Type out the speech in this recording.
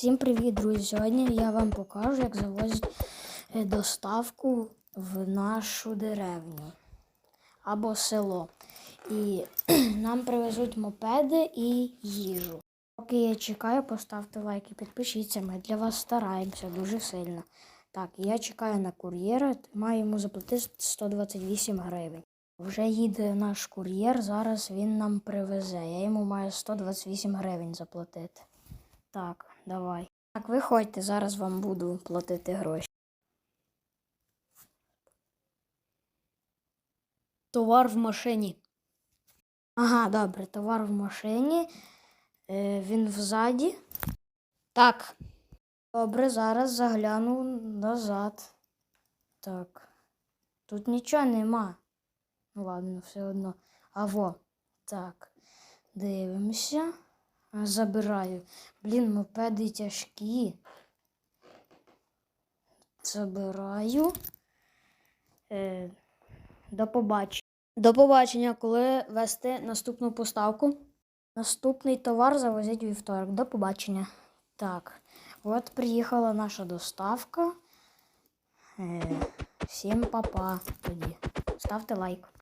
Всім привіт, друзі! Сьогодні я вам покажу, як завозять е, доставку в нашу деревню або село. І нам привезуть мопеди і їжу. Поки я чекаю, поставте лайк і підпишіться. Ми для вас стараємося дуже сильно. Так, я чекаю на кур'єра, маю йому заплатити 128 гривень. Вже їде наш кур'єр, зараз він нам привезе. Я йому маю 128 гривень заплатити. Так, давай. Так, виходьте, зараз вам буду платити гроші. Товар в машині. Ага, добре, товар в машині. Е, він взаді. Так. Добре, зараз загляну назад. Так. Тут нічого нема. Ну ладно, все одно. А во. Так. Дивимося. Забираю. Блін, мопеди тяжкі. Забираю. Е, до побачення. До побачення, коли вести наступну поставку. Наступний товар завозять вівторок. До побачення. Так, от приїхала наша доставка. Е, всім па-па тоді. Ставте лайк.